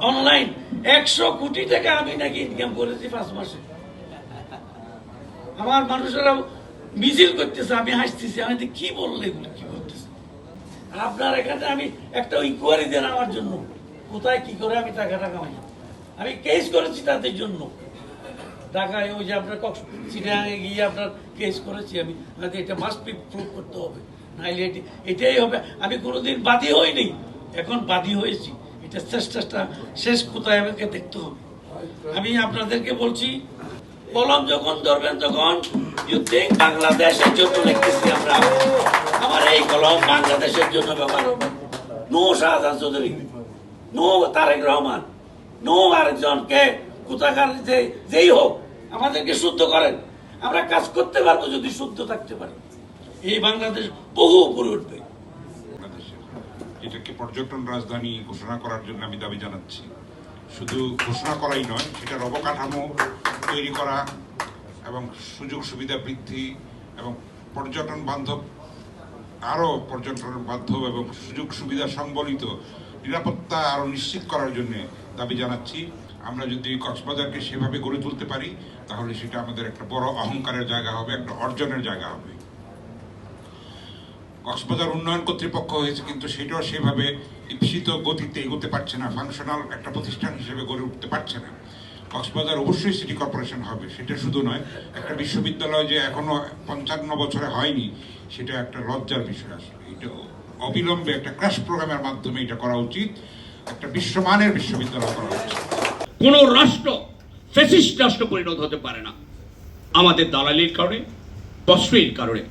Online একশো কোটি টাকা আমি নাকি ইনকাম করেছি পাঁচ মাসে। আমার মানুষেরা মিছিল করতেছে, আমি হাসতেছি, আমি কি বললে এগুলো? কি আর আপনার এখানে আমি একটা ইনকোয়ারি দেন আমার জন্য। কোথায়, কি করে আমি টাকাটা কামাই? আমি কেস করেছি তাদের জন্য। ঢাকায় ওই যে আপনার কক্স চিটাগাঙে গিয়ে আপনার কেস করেছি আমি। হয়তো এটা মাস্ট বি প্রুভ করতে হবে। নাইলে এটি এটাই হবে। আমি কোনোদিন বাদী হইনি। এখন বাদী হয়েছি। এটা চেষ্টাটা শেষ কোথায় আমাকে দেখতে হবে। আমি আপনাদেরকে বলছি কলম যখন ধরবেন তখন বাংলাদেশের জন্য লিখতেছি আমরা। আমার এই কলম বাংলাদেশের জন্য ব্যবহার হবে। No Shahjahan Chowdhury no Tarique Rahman. No আরেকজনকে কোথাকার যেই হোক, আমাদেরকে শুদ্ধ করেন। আমরা কাজ করতে পারব যদি শুদ্ধ থাকতে পারি। এই বাংলাদেশ বহু উপরে উঠবে। এটাকে পর্যটন রাজধানী ঘোষণা করার জন্য আমি দাবি জানাচ্ছি। শুধু ঘোষণা করাই নয়, সেটার অবকাঠামো তৈরি করা এবং সুযোগ সুবিধা বৃদ্ধি এবং পর্যটন বান্ধব, আরও পর্যটন বান্ধব এবং সুযোগ সুবিধা সংবলিত নিরাপত্তা আরও নিশ্চিত করার জন্য দাবি জানাচ্ছি। আমরা যদি কক্সবাজারকে সেভাবে গড়ে তুলতে পারি, তাহলে সেটা আমাদের একটা বড় অহংকারের জায়গা হবে, একটা অর্জনের জায়গা হবে। কক্সবাজার উন্নয়ন কর্তৃপক্ষ হয়েছে, কিন্তু সেটাও সেভাবে ঈপ্সিত গতিতে এগোতে পারছে না ফাংশনাল একটা প্রতিষ্ঠান হিসেবে গড়ে উঠতে পারছে না। কক্সবাজার অবশ্যই সিটি কর্পোরেশন হবে, সেটা শুধু নয়, একটা বিশ্ববিদ্যালয় যে এখনও পঞ্চান্ন বছরে হয়নি, সেটা একটা লজ্জার বিষয় আসলে। এটা অবিলম্বে একটা ক্র্যাশ প্রোগ্রামের মাধ্যমে এটা করা উচিত, একটা বিশ্বমানের বিশ্ববিদ্যালয় করা উচিত। কোন রাষ্ট্র ফেসিস্ট রাষ্ট্র পরিণত হতে পারে না। আমাদের দালালির কারণে প্রশ্রয়ের কারণে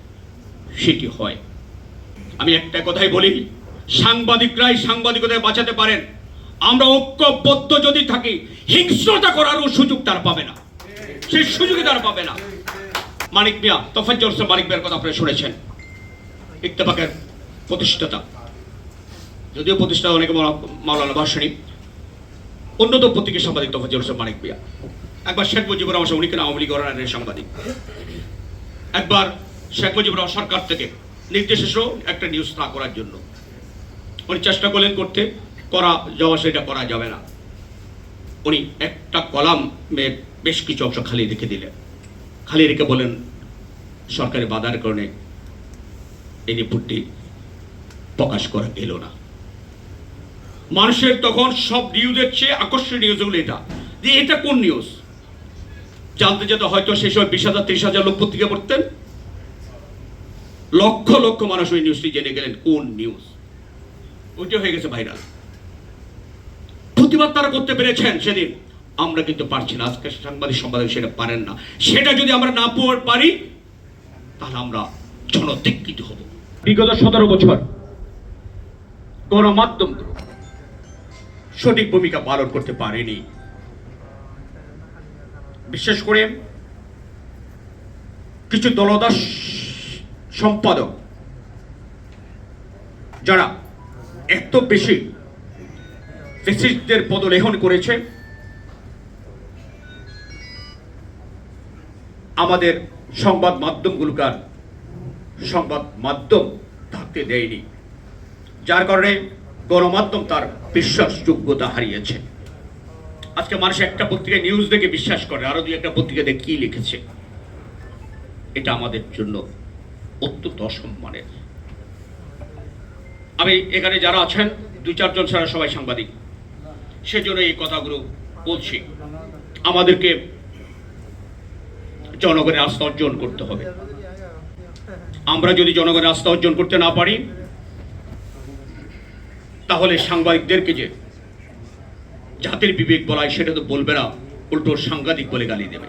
সেটি হয়। আমি একটা কথাই বলি, সাংবাদিকরাই সাংবাদিকতায় বাঁচাতে পারেন। আমরা ঐক্যবদ্ধ যদি থাকি, হিংস্রতা করারও সুযোগ তার পাবে না। সেই সুযোগই তার পাবে না। মানিক মিয়া হোসেন মানিক মিয়ার কথা আপনারা শুনেছেন। ইত্তেফাকের প্রতিষ্ঠাতা। যদিও প্রতিষ্ঠাতা অনেকে মাওলা- মাওলানা ভাসানী অন্যতম পত্রিকা সাংবাদিক হোসেন মানিক মিয়া। একবার শেখ মুজিবুর রহমান উনি কিনা আওয়ামী লীগ সাংবাদিক। একবার শেখ মুজিবুর রহমান সরকার থেকে নির্দেশ একটা নিউজ না করার জন্য। উনি চেষ্টা করলেন করতে, করা যাওয়া সেটা করা যাবে না। উনি একটা কলামের বেশ কিছু অংশ খালি রেখে দিলেন। খালি রেখে বলেন সরকারি বাধার কারণে এই রিপোর্টটি প্রকাশ করা গেল না। মানুষের তখন সব নিউজের চেয়ে আকর্ষণীয় নিউজ হলো এটা। যে এটা কোন নিউজ জানতে যেতে হয়তো সেই সময় বিশ হাজার, ত্রিশ হাজার লোক পত্রিকা পড়তেন। লক্ষ লক্ষ মানুষ ওই নিউজটি জেনে গেলেন, কোন নিউজ ওইটা হয়ে গেছে ভাইরাল প্রতিবাদ তারা করতে পেরেছেন সেদিন। আমরা কিন্তু পারছি না, আজকে সাংবাদিক সম্পাদক সেটা পারেন না। সেটা যদি আমরা না পারি, তাহলে আমরা জনদিকৃত হব। বিগত সতেরো বছর গণমাধ্যম সঠিক ভূমিকা পালন করতে পারেনি। বিশেষ করে কিছু দলদাস সম্পাদক। যারা এত বেশি ফেসিস্টদের পদলেহন করেছে, আমাদের সংবাদ মাধ্যমগুলোকে আর সংবাদ মাধ্যম থাকতে দেয়নি, যার কারণে গণমাধ্যম তার বিশ্বাসযোগ্যতা হারিয়েছে। আজকে মানুষ একটা পত্রিকায় নিউজ দেখে বিশ্বাস করে, আরও দুই একটা পত্রিকা দেখে কি লিখেছে, এটা আমাদের জন্য অত্যন্ত অসম্মানের। আমি এখানে যারা আছেন দুই চারজন ছাড়া সবাই সাংবাদিক, সেজন্য এই কথাগুলো বলছি। আমাদেরকে জনগণের আস্থা অর্জন করতে হবে। আমরা যদি জনগণের আস্থা অর্জন করতে না পারি, তাহলে সাংবাদিকদেরকে যে জাতির বিবেক বলায় সেটা তো বলবে না, উল্টো সাংবাদিক বলে গালি দেবে।